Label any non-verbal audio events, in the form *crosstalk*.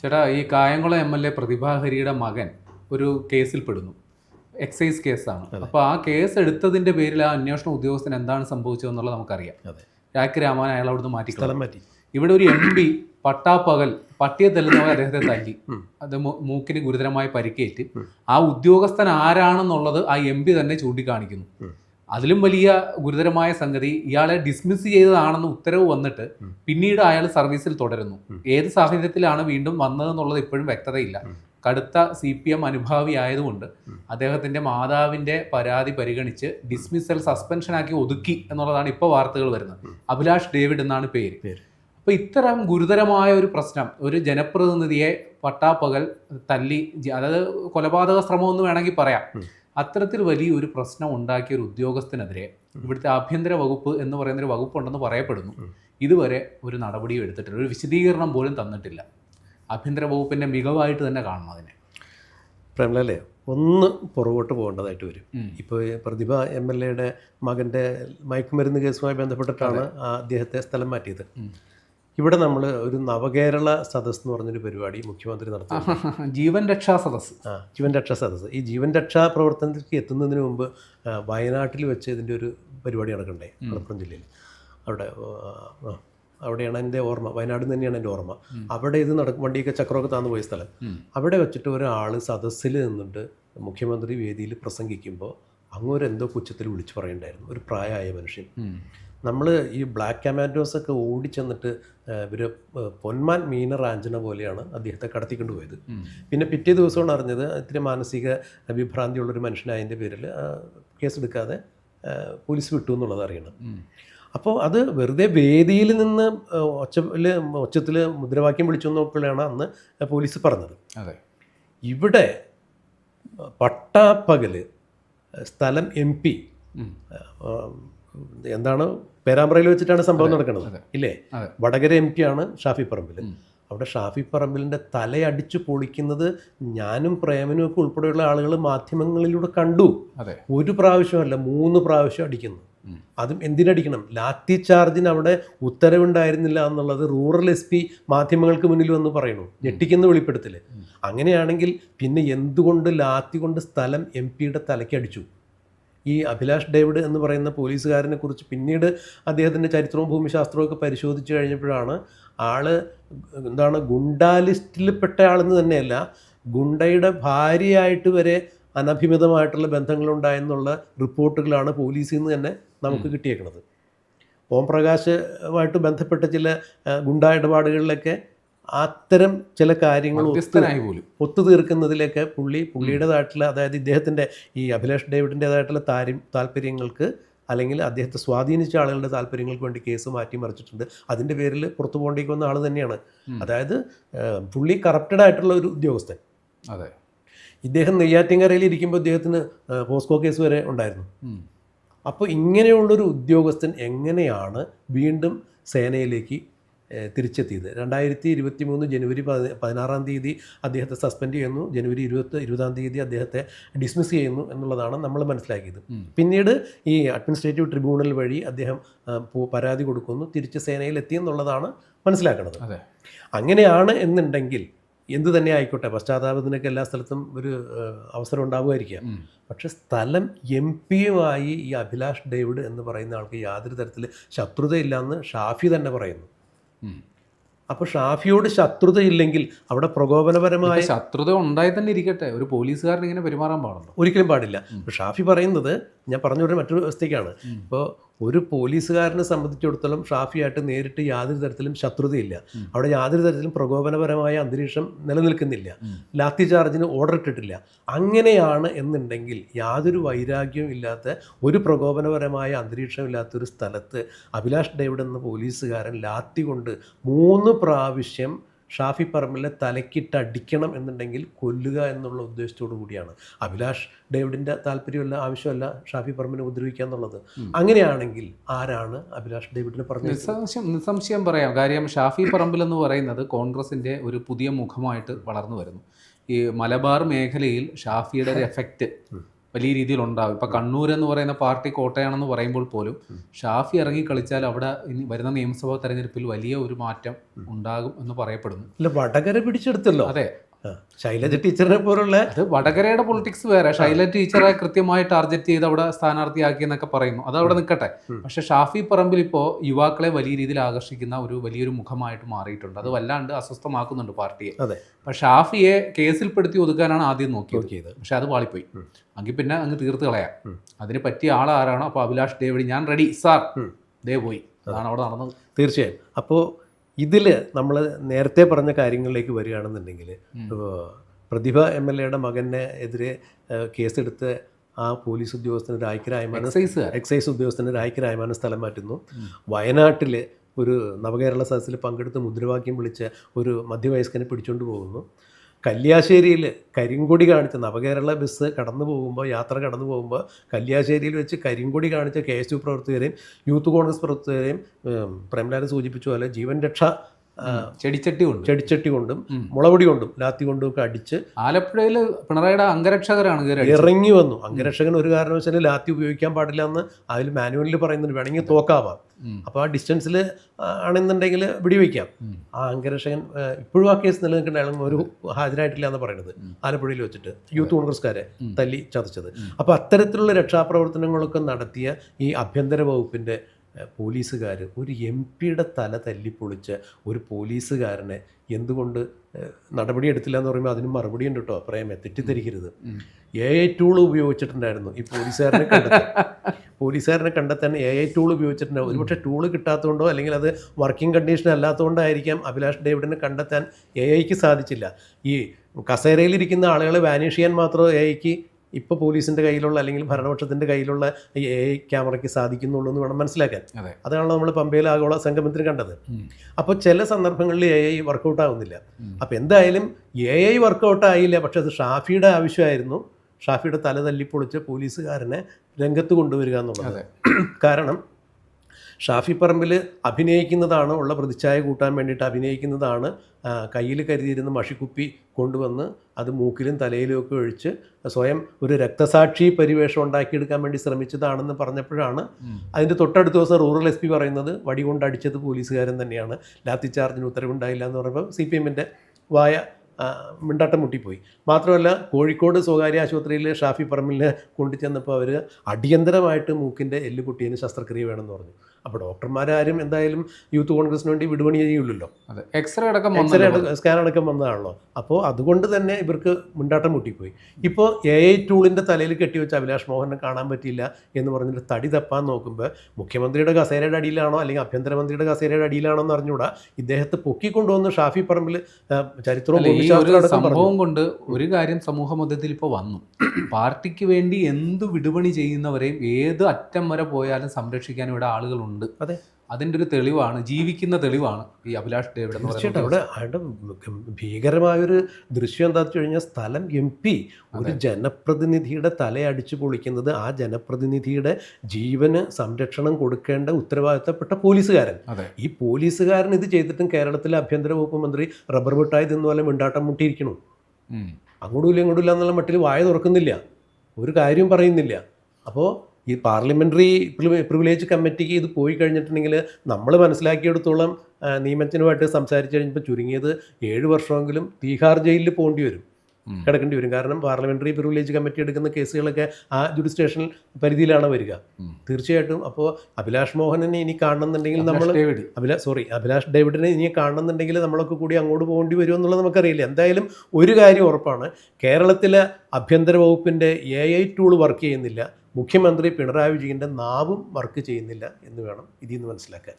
ചേട്ടാ ഈ Kayamkulam M L A പ്രതിഭാഹരിയുടെ മകൻ ഒരു കേസിൽ പെടുന്നു. എക്സൈസ് കേസാണ്. അപ്പോൾ ആ കേസ് എടുത്തതിന്റെ പേരിൽ ആ അന്വേഷണ ഉദ്യോഗസ്ഥന് എന്താണ് സംഭവിച്ചതെന്നുള്ളത് നമുക്കറിയാം. രാഖി രാമൻ അയാൾ അവിടുന്ന് മാറ്റി സ്ഥലം മാറ്റി. ഇവിടെ ഒരു എം പി പട്ടാപ്പകൽ പട്ടിയെ തെല്ലുന്നവർ അദ്ദേഹത്തെ തല്ലി. അത് മൂക്കിന് ഗുരുതരമായി പരിക്കേറ്റ്. ആ ഉദ്യോഗസ്ഥൻ ആരാണെന്നുള്ളത് ആ എം പി തന്നെ ചൂണ്ടിക്കാണിക്കുന്നു. അതിലും വലിയ ഗുരുതരമായ സംഗതി ഇയാളെ ഡിസ്മിസ് ചെയ്തതാണെന്ന് ഉത്തരവ് വന്നിട്ട് പിന്നീട് അയാൾ സർവീസിൽ തുടരുന്നു. ഏത് സാഹചര്യത്തിലാണ് വീണ്ടും വന്നതെന്നുള്ളത് ഇപ്പോഴും വ്യക്തതയില്ല. കടുത്ത സി പി എം അനുഭാവി ആയതുകൊണ്ട് അദ്ദേഹത്തിന്റെ മാതാവിന്റെ പരാതി പരിഗണിച്ച് ഡിസ്മിസൽ സസ്പെൻഷനാക്കി ഒതുക്കി എന്നുള്ളതാണ് ഇപ്പോൾ വാർത്തകൾ വരുന്നത്. അഭിലാഷ് ഡേവിഡ് എന്നാണ് പേര്. അപ്പോൾ അപ്പൊ ഇത്തരം ഗുരുതരമായ ഒരു പ്രശ്നം ഒരു ജനപ്രതിനിധിയെ പട്ടാപ്പകൽ തല്ലി അതായത് കൊലപാതക ശ്രമം എന്ന് വേണമെങ്കിൽ പറയാം. അത്തരത്തിൽ വലിയ ഒരു പ്രശ്നം ഉണ്ടാക്കിയ ഒരു ഉദ്യോഗസ്ഥനെതിരെ ഇവിടുത്തെ ആഭ്യന്തര വകുപ്പ് എന്ന് പറയുന്ന ഒരു വകുപ്പുണ്ടെന്ന് പറയപ്പെടുന്നു. ഇതുവരെ ഒരു നടപടിയും എടുത്തിട്ടില്ല. ഒരു വിശദീകരണം പോലും തന്നിട്ടില്ല. ആഭ്യന്തര വകുപ്പിന്റെ മികവായിട്ട് തന്നെ കാണണം അതിനെ. പ്രേമലല്ലേ ഒന്ന് പുറകോട്ട് പോകേണ്ടതായിട്ട് വരും. ഇപ്പോൾ പ്രതിഭ എം എൽ എയുടെ മകന്റെ മയക്കുമരുന്ന് കേസുമായി ബന്ധപ്പെട്ടിട്ടാണ് അദ്ദേഹത്തെ സ്ഥലം മാറ്റിയത്. ഇവിടെ നമ്മൾ ഒരു നവകേരള സദസ് എന്ന് പറഞ്ഞൊരു പരിപാടി മുഖ്യമന്ത്രി നടത്തി ജീവൻ രക്ഷാ സദസ് ആ ജീവൻ രക്ഷാ സദസ് ഈ ജീവൻ രക്ഷാ പ്രവർത്തനത്തിലേക്ക് എത്തുന്നതിന് മുമ്പ് വയനാട്ടിൽ വെച്ച് ഇതിന്റെ ഒരു പരിപാടി നടക്കണ്ടേ? മലപ്പുറം ജില്ലയിൽ. അവിടെ അവിടെയാണ് എന്റെ ഓർമ്മ. വയനാട് തന്നെയാണ് എന്റെ ഓർമ്മ. അവിടെ ഇത് നടക്കും വണ്ടിയൊക്കെ ചക്രമൊക്കെ താന്നു പോയ സ്ഥലം. അവിടെ വെച്ചിട്ട് ഒരാൾ സദസ്സിൽ നിന്നിട്ട് മുഖ്യമന്ത്രി വേദിയിൽ പ്രസംഗിക്കുമ്പോൾ അങ്ങോരെന്തോ പുച്ഛത്തിൽ വിളിച്ചു പറയണ്ടായിരുന്നു. ഒരു പ്രായമായ മനുഷ്യൻ. നമ്മൾ ഈ ബ്ലാക്ക് കമാൻഡോസ് ഒക്കെ ഓടിച്ചെന്നിട്ട് ഇവർ പൊന്മാൻ മീന റാഞ്ചന പോലെയാണ് അദ്ദേഹത്തെ കടത്തിക്കൊണ്ട് പോയത്. പിന്നെ പിറ്റേ ദിവസമാണ് അറിഞ്ഞത് ഇത്തിരി മാനസിക വിഭ്രാന്തിയുള്ളൊരു മനുഷ്യനായതിന്റെ പേരിൽ കേസെടുക്കാതെ എടുക്കാതെ പോലീസ് വിട്ടു എന്നുള്ളത് അറിയണം. അപ്പോൾ അത് വെറുതെ വേദിയിൽ നിന്ന് ഒച്ചയിൽ ഒച്ചത്തിൽ മുദ്രാവാക്യം വിളിച്ചു നോക്കുകയാണ് അന്ന് പോലീസ് പറഞ്ഞത്. അതെ. ഇവിടെ പട്ടാപ്പകൽ സ്ഥലം എം പി എന്താണ് പേരാമ്പ്രയിൽ വെച്ചിട്ടാണ് സംഭവം നടക്കുന്നത്. ഇല്ലേ? വടകര എം പി ആണ് ഷാഫി പറമ്പിൽ അവിടെ ഷാഫി പറമ്പിലിന്റെ തലയടിച്ചു പൊളിക്കുന്നത് ഞാനും പ്രേമനും ഒക്കെ ഉൾപ്പെടെയുള്ള ആളുകൾ മാധ്യമങ്ങളിലൂടെ കണ്ടു. ഒരു പ്രാവശ്യമല്ല മൂന്ന് പ്രാവശ്യം അടിക്കുന്നു. അതും എന്തിനടിക്കണം? ലാത്തി ചാർജിന് അവിടെ ഉത്തരവുണ്ടായിരുന്നില്ല എന്നുള്ളത് റൂറൽ എസ് പി മാധ്യമങ്ങൾക്ക് മുന്നിൽ വന്ന് പറയണു ഞെട്ടിക്കുന്ന വെളിപ്പെടുത്തൽ അങ്ങനെയാണെങ്കിൽ പിന്നെ എന്തുകൊണ്ട് ലാത്തി കൊണ്ട് സ്ഥലം എം പിയുടെ തലയ്ക്ക് അടിച്ചു? ഈ അഭിലാഷ് ഡേവിഡ് എന്ന് പറയുന്ന പോലീസുകാരനെ കുറിച്ച് പിന്നീട് അദ്ദേഹത്തിന്റെ ചരിത്രവും ഭൂമിശാസ്ത്രവും ഒക്കെ പരിശോധിച്ച് കഴിഞ്ഞപ്പോഴാണ് ആൾ എന്താണ് ഗുണ്ടാ ലിസ്റ്റിൽ പെട്ട ആളെന്ന് തന്നെയല്ല ഗുണ്ടയുടെ ഭാര്യയായിട്ട് വരെ അനഭിമിതമായിട്ടുള്ള ബന്ധങ്ങളുണ്ടായെന്നുള്ള റിപ്പോർട്ടുകളാണ് പോലീസിൽ നിന്ന് തന്നെ നമുക്ക് കിട്ടിയേക്കുന്നത്. ഓം പ്രകാശുമായിട്ട് ബന്ധപ്പെട്ട ചില ഗുണ്ട ഇടപാടുകളിലൊക്കെ അത്തരം ചില കാര്യങ്ങൾ ഒത്തുതീർക്കുന്നതിലേക്ക് പുള്ളി പുള്ളിയുടേതായിട്ടുള്ള അതായത് ഇദ്ദേഹത്തിന്റെ ഈ അഭിലാഷ് ഡേവിഡിന്റെതായിട്ടുള്ള താരം താല്പര്യങ്ങൾക്ക് അല്ലെങ്കിൽ അദ്ദേഹത്തെ സ്വാധീനിച്ച ആളുകളുടെ താല്പര്യങ്ങൾക്ക് വേണ്ടി കേസ് മാറ്റി മറിച്ചിട്ടുണ്ട്. അതിന്റെ പേരിൽ പുറത്തു പോകേണ്ടി വന്ന ആൾ തന്നെയാണ് അതായത് പുള്ളി കറപ്റ്റഡ് ആയിട്ടുള്ള ഒരു ഉദ്യോഗസ്ഥൻ. അതെ. ഇദ്ദേഹം നെയ്യാറ്റിൻകരയിൽ ഇരിക്കുമ്പോൾ ഇദ്ദേഹത്തിന് പോസ്കോ കേസ് വരെ ഉണ്ടായിരുന്നു. അപ്പോൾ ഇങ്ങനെയുള്ളൊരു ഉദ്യോഗസ്ഥൻ എങ്ങനെയാണ് വീണ്ടും സേനയിലേക്ക് തിരിച്ചെത്തിയത്. രണ്ടായിരത്തി ഇരുപത്തി മൂന്ന് ജനുവരി പതി പതിനാറാം തീയതി അദ്ദേഹത്തെ സസ്പെൻഡ് ചെയ്യുന്നു. ജനുവരി ഇരുപത്തി ഇരുപതാം തീയതി അദ്ദേഹത്തെ ഡിസ്മിസ് ചെയ്യുന്നു എന്നുള്ളതാണ് നമ്മൾ മനസ്സിലാക്കിയത്. പിന്നീട് ഈ അഡ്മിനിസ്ട്രേറ്റീവ് ട്രിബ്യൂണൽ വഴി അദ്ദേഹം പരാതി കൊടുക്കുന്നു. തിരിച്ച് സേനയിൽ എത്തി എന്നുള്ളതാണ് മനസ്സിലാക്കുന്നത് അങ്ങനെയാണ് എന്നുണ്ടെങ്കിൽ എന്ത് തന്നെ ആയിക്കോട്ടെ പശ്ചാത്താപത്തിനൊക്കെ എല്ലാ സ്ഥലത്തും ഒരു അവസരം ഉണ്ടാവുമായിരിക്കാം. പക്ഷെ സ്ഥലം എം പിയുമായി ഈ അഭിലാഷ് ഡേവിഡ് എന്ന് പറയുന്ന ആൾക്ക് യാതൊരു തരത്തിൽ ശത്രുതയില്ലാന്ന് ഷാഫി തന്നെ പറയുന്നു. അപ്പോൾ ഷാഫിയോട് ശത്രുതയില്ലെങ്കിൽ അവിടെ പ്രകോപനപരമായ ശത്രുത ഉണ്ടായി തന്നെ ഇരിക്കട്ടെ. ഒരു പോലീസുകാരൻ ഇങ്ങനെ പെരുമാറാൻ പാടുണ്ടോ? ഒരിക്കലും പാടില്ല. ഷാഫി പറയുന്നത് ഞാൻ പറഞ്ഞ വരുന്ന മറ്റൊരു വ്യവസ്ഥയ്ക്കാണ് ഇപ്പോൾ ഒരു പോലീസുകാരനെ സംബന്ധിച്ചിടത്തോളം ഷാഫിയായിട്ട് നേരിട്ട് യാതൊരു തരത്തിലും ശത്രുതയില്ല. അവിടെ യാതൊരു തരത്തിലും പ്രകോപനപരമായ അന്തരീക്ഷം നിലനിൽക്കുന്നില്ല. ലാത്തി ചാർജിന് ഓർഡർ ഇട്ടിട്ടില്ല. അങ്ങനെയാണ് എന്നുണ്ടെങ്കിൽ യാതൊരു വൈരാഗ്യവും ഇല്ലാത്ത ഒരു പ്രകോപനപരമായ അന്തരീക്ഷം ഇല്ലാത്തൊരു സ്ഥലത്ത് അഭിലാഷ് ഡേവിഡ് എന്ന പോലീസുകാരൻ ലാത്തി കൊണ്ട് മൂന്ന് പ്രാവശ്യം ഷാഫി പറമ്പിലെ തലക്കിട്ട് അടിക്കണം എന്നുണ്ടെങ്കിൽ കൊല്ലുക എന്നുള്ള ഉദ്ദേശത്തോടു കൂടിയാണ്. അഭിലാഷ് ഡേവിഡിന്റെ താല്പര്യമല്ല ആവശ്യമല്ല ഷാഫി പറമ്പിനെ ഉപദ്രവിക്കുക എന്നുള്ളത്. അങ്ങനെയാണെങ്കിൽ ആരാണ് അഭിലാഷ് ഡേവിഡിന് പറഞ്ഞത്? നിസ്സംശയം നിസ്സംശയം പറയാം. കാര്യം ഷാഫി പറമ്പിൽ എന്ന് പറയുന്നത് കോൺഗ്രസിന്റെ ഒരു പുതിയ മുഖമായിട്ട് വളർന്നു വരുന്നു. ഈ മലബാർ മേഖലയിൽ ഷാഫിയുടെ ഒരു എഫക്റ്റ് വലിയ രീതിയിൽ ഉണ്ടാവും ഇപ്പൊ കണ്ണൂർ എന്ന് പറയുന്ന പാർട്ടി കോട്ടയാണെന്ന് പറയുമ്പോൾ പോലും ഷാഫി ഇറങ്ങി കളിച്ചാൽ അവിടെ ഇനി വരുന്ന നിയമസഭാ തെരഞ്ഞെടുപ്പിൽ വലിയ ഒരു മാറ്റം ഉണ്ടാകും എന്ന് പറയപ്പെടുന്നു. അല്ല വടകര പിടിച്ചെടുത്തല്ലോ. അതെ. ശൈലജ ടീച്ചറിനെ പോലുള്ള അത് വടകരയുടെ പൊളിറ്റിക്സ് വേറെ. ശൈല ടീച്ചറെ കൃത്യമായി ടാർഗറ്റ് ചെയ്ത് അവിടെ സ്ഥാനാർത്ഥിയാക്കി എന്നൊക്കെ പറയുന്നു. അത് അവിടെ നിൽക്കട്ടെ. പക്ഷെ ഷാഫി പറമ്പിൽ ഇപ്പോൾ യുവാക്കളെ വലിയ രീതിയിൽ ആകർഷിക്കുന്ന ഒരു വലിയൊരു മുഖമായിട്ട് മാറിയിട്ടുണ്ട്. അത് വല്ലാണ്ട് അസ്വസ്ഥമാക്കുന്നുണ്ട് പാർട്ടിയെ. അപ്പൊ ഷാഫിയെ കേസിൽപ്പെടുത്തി ഒതുക്കാനാണ് ആദ്യം നോക്കിയത്. നോക്കിയത്. പക്ഷെ അത് വാളിപ്പോയി. അങ്ങി എങ്കിൽ പിന്നെ അങ്ങ് തീർത്ത് കളയാം. അതിന് പറ്റിയ ആളാരാണോ അപ്പോൾ അഭിലാഷ് ഡേവിഡ് ഞാൻ റെഡി സാർ. ദേ പോയി. അതാണ് അവിടെ നടന്നത്. തീർച്ചയായും. അപ്പോൾ ഇതിൽ നമ്മൾ നേരത്തെ പറഞ്ഞ കാര്യങ്ങളിലേക്ക് വരികയാണെന്നുണ്ടെങ്കിൽ പ്രതിഭ എം എൽ എയുടെ മകനെ എതിരെ കേസെടുത്ത് ആ പോലീസ് ഉദ്യോഗസ്ഥന് രായ്ക്കരായ്മാനം എക്സൈസ് എക്സൈസ് ഉദ്യോഗസ്ഥന് ഐക്യരായമാനം സ്ഥലം മാറ്റുന്നു. വയനാട്ടിൽ ഒരു നവകേരള സദസ്സിൽ പങ്കെടുത്ത് മുദ്രാവാക്യം വിളിച്ച ഒരു മധ്യവയസ്കനെ പിടിച്ചുകൊണ്ട് പോകുന്നു. കല്യാശ്ശേരിയിൽ കരിങ്കൊടി കാണിച്ച നവകേരള ബസ് കടന്നു പോകുമ്പോൾ യാത്ര കടന്നു പോകുമ്പോൾ കല്യാശ്ശേരിയിൽ വെച്ച് കരിങ്കൊടി കാണിച്ച കെ എസ് യു പ്രവർത്തകരെയും യൂത്ത് കോൺഗ്രസ് പ്രവർത്തകരെയും പ്രേംലാൽ സൂചിപ്പിച്ച പോലെ ജീവൻ രക്ഷ ചെടിച്ചട്ടി കൊണ്ട്. ചെടിച്ചട്ടി കൊണ്ടും മുളവടി മുളപൊടി കൊണ്ടും ലാത്തി കൊണ്ടും ഒക്കെ അടിച്ച് ആലപ്പുഴയിൽ പിണറായിയുടെ അംഗരക്ഷകരാണ് ഇറങ്ങി വന്നു. അംഗരക്ഷകൻ ഒരു കാരണവശാലും ലാത്തി ഉപയോഗിക്കാൻ പാടില്ല എന്ന് അതിൽ മാനുവലിൽ പറയുന്നുണ്ട്. വേണമെങ്കിൽ തോക്കാവാം. അപ്പോൾ ആ ഡിസ്റ്റൻസിൽ ആണെന്നുണ്ടെങ്കിൽ വെടിവെക്കാം. ആ അംഗരക്ഷകൻ ഇപ്പോഴും ആ കേസ് നിലനിൽക്കുന്ന ആളും ഒരു ഹാജരായിട്ടില്ല എന്ന് പറയുന്നത്. ആലപ്പുഴയിൽ വെച്ചിട്ട്. യൂത്ത് കോൺഗ്രസ്സുകാരെ തല്ലി ചതച്ചത്. അപ്പോൾ അത്തരത്തിലുള്ള രക്ഷാപ്രവർത്തനങ്ങളൊക്കെ നടത്തിയ ഈ ആഭ്യന്തര വകുപ്പിന്റെ പോലീസുകാർ ഒരു എം പിയുടെ തല തല്ലിപ്പൊളിച്ച ഒരു പോലീസുകാരനെ എന്തുകൊണ്ട് നടപടി എടുത്തില്ല എന്ന് പറയുമ്പോൾ അതിന് മറുപടി ഉണ്ട് കേട്ടോ അപ്രയമെ തെറ്റിദ്ധരിക്കരുത്. എ ഐ ടൂൾ ഉപയോഗിച്ചിട്ടുണ്ടായിരുന്നു ഈ പോലീസുകാരനെ കണ്ടെത്താൻ. *laughs* പോലീസുകാരനെ കണ്ടെത്താൻ എ ഐ ടൂൾ ഉപയോഗിച്ചിട്ടുണ്ടാവും ഒരുപക്ഷെ ടൂൾ കിട്ടാത്തതുകൊണ്ടോ അല്ലെങ്കിൽ അത് വർക്കിംഗ് കണ്ടീഷൻ അല്ലാത്തതുകൊണ്ടായിരിക്കാം അഭിലാഷ് ഡേവിഡിനെ കണ്ടെത്താൻ എ ഐക്ക് സാധിച്ചില്ല. ഈ കസേരയിലിരിക്കുന്ന ആളുകളെ വാനിഷ് ചെയ്യാൻ മാത്രം എ ഐക്ക് ഇപ്പോൾ പോലീസിന്റെ കയ്യിലുള്ള അല്ലെങ്കിൽ ഭരണപക്ഷത്തിന്റെ കയ്യിലുള്ള എ ഐ ക്യാമറയ്ക്ക് സാധിക്കുന്നുള്ളൂ എന്ന് വേണം മനസ്സിലാക്കാൻ. അതെ. അതാണല്ലോ നമ്മൾ പമ്പയിൽ ആഗോള സംഗമത്തിന് കണ്ടത്. അപ്പോൾ ചില സന്ദർഭങ്ങളിൽ എ ഐ വർക്കൗട്ട് ആവുന്നില്ല. അപ്പോൾ എന്തായാലും എ ഐ വർക്കൗട്ട് ആയില്ല. പക്ഷെ അത് ഷാഫിയുടെ ആവശ്യമായിരുന്നു. ഷാഫിയുടെ തല തല്ലിപ്പൊളിച്ച് പോലീസുകാരനെ രംഗത്ത് കൊണ്ടുവരിക എന്നുള്ളത്. കാരണം ഷാഫി പറമ്പിൽ അഭിനയിക്കുന്നതാണ് ഉള്ള പ്രതിച്ഛായ കൂട്ടാൻ വേണ്ടിയിട്ട് അഭിനയിക്കുന്നതാണ് കയ്യിൽ കരുതിയിരുന്ന മഷിക്കുപ്പി കൊണ്ടുവന്ന് അത് മൂക്കിലും തലയിലും ഒക്കെ ഒഴിച്ച് സ്വയം ഒരു രക്തസാക്ഷി പരിവേഷം ഉണ്ടാക്കിയെടുക്കാൻ വേണ്ടി ശ്രമിച്ചതാണെന്ന് പറഞ്ഞപ്പോഴാണ്. അതിന്റെ തൊട്ടടുത്ത ദിവസം റൂറൽ എസ് പി പറയുന്നത് വടി പോലീസുകാരൻ തന്നെയാണ് ലാത്തി ചാർജിന് ഉത്തരവുണ്ടായില്ല എന്ന് പറയുമ്പോൾ സി പി എമ്മിന്റെ വായ മിണ്ടാട്ടം മുട്ടിപ്പോയി. മാത്രമല്ല കോഴിക്കോട് സ്വകാര്യ ആശുപത്രിയിൽ ഷാഫി പറമ്പിലിനെ കൊണ്ടുചെന്നപ്പോൾ അവർ അടിയന്തരമായിട്ട് മൂക്കിന്റെ എല്ല് പൊട്ടിയതിന് ശസ്ത്രക്രിയ വേണമെന്ന് പറഞ്ഞു. അപ്പോൾ ഡോക്ടർമാരാരും എന്തായാലും യൂത്ത് കോൺഗ്രസിന് വേണ്ടി വിടുപണി ചെയ്യുള്ളല്ലോ അതെ എക്സ്റേ അടക്കം എക്സ്റേ അടക്കം സ്കാൻ അടക്കം വന്നതാണല്ലോ. അപ്പോൾ അതുകൊണ്ട് തന്നെ ഇവർക്ക് മുണ്ടാട്ടം മുട്ടിപ്പോയി. ഇപ്പോൾ എ ഐ ടൂളിന്റെ തലയിൽ കെട്ടിവെച്ച അഭിലാഷ് മോഹനെ കാണാൻ പറ്റിയില്ല എന്ന് പറഞ്ഞിട്ട് തടി തപ്പാൻ നോക്കുമ്പോൾ മുഖ്യമന്ത്രിയുടെ കസേരയുടെ അടിയിലാണോ അല്ലെങ്കിൽ ആഭ്യന്തരമന്ത്രിയുടെ കസേരയുടെ അടിയിലാണോ എന്ന് അറിഞ്ഞുകൂടാ. ഇദ്ദേഹത്തെ പൊക്കിക്കൊണ്ടുവന്ന് ഷാഫി പറമ്പിൽ ചരിത്രവും ഈ ഒരു സംഭവം കൊണ്ട് ഒരു കാര്യം സമൂഹ മധ്യത്തിൽ ഇപ്പോൾ വന്നു. പാർട്ടിക്ക് വേണ്ടി എന്ത് വിടുപണി ചെയ്യുന്നവരെയും ഏത് അറ്റം വരെ പോയാലും സംരക്ഷിക്കാൻ ഇവിടെ ആളുകളുണ്ട്. അതെ. അതിന്റെ ഒരു തെളിവാണ് ജീവിക്കുന്ന തെളിവാണ് ഈ അഭിലാഷ് ഡേവിഡ് എന്ന് പറയുന്നത്. അവിടെ അവിടെ ഭീകരമായൊരു ദൃശ്യം എന്താ വെച്ച് കഴിഞ്ഞാൽ സ്ഥലം എം പി ഒരു ജനപ്രതിനിധിയുടെ തലയടിച്ച് പൊളിക്കുന്നത് ആ ജനപ്രതിനിധിയുടെ ജീവന് സംരക്ഷണം കൊടുക്കേണ്ട ഉത്തരവാദിത്തപ്പെട്ട പോലീസുകാരൻ. ഈ പോലീസുകാരൻ ഇത് ചെയ്തിട്ടും കേരളത്തിലെ ആഭ്യന്തര വകുപ്പ് മന്ത്രി റബ്ബർ മിഠായി തിന്നുപോലെ മിണ്ടാട്ടം മുട്ടിയിരിക്കണു. അങ്ങോട്ടും ഇല്ല ഇങ്ങോട്ടും ഇല്ല എന്നുള്ള മട്ടിൽ വായ തുറക്കുന്നില്ല. ഒരു കാര്യം പറയുന്നില്ല. അപ്പോൾ ഈ പാർലമെന്ററി പ്രിവിലേജ് കമ്മിറ്റിക്ക് ഇത് പോയി കഴിഞ്ഞിട്ടുണ്ടെങ്കിൽ നമ്മൾ മനസ്സിലാക്കിയെടുത്തോളം ആ, നിയമത്തിനുമായിട്ട് സംസാരിച്ച് കഴിഞ്ഞപ്പോൾ ചുരുങ്ങിയത് ഏഴ് വർഷമെങ്കിലും തീഹാർ ജയിലിൽ പോകേണ്ടി വരും കിടക്കേണ്ടി വരും. കാരണം പാർലമെന്ററി പ്രിവിലേജ് കമ്മിറ്റി എടുക്കുന്ന കേസുകളൊക്കെ ആ ജുഡിസ്റ്റേഷൻ പരിധിയിലാണ് വരിക. തീർച്ചയായിട്ടും അപ്പോൾ അഭിലാഷ് മോഹനെ ഇനി കാണണമെന്നുണ്ടെങ്കിൽ നമ്മൾ അഭിലാഷ് സോറി അഭിലാഷ് ഡേവിഡിനെ ഇനി കാണണമെന്നുണ്ടെങ്കിൽ നമ്മളൊക്കെ കൂടി അങ്ങോട്ട് പോകേണ്ടി വരുമോ എന്നുള്ളത് നമുക്കറിയില്ല. എന്തായാലും ഒരു കാര്യം ഉറപ്പാണ്. കേരളത്തിലെ ആഭ്യന്തര വകുപ്പിന്റെ എ ഐ ടൂൾ വർക്ക് ചെയ്യുന്നില്ല. മുഖ്യമന്ത്രി പിണറായി വിജയന്റെ നാവും വർക്ക് ചെയ്യുന്നില്ല എന്ന് വേണം ഇതിൽ നിന്ന് മനസ്സിലാക്കാൻ.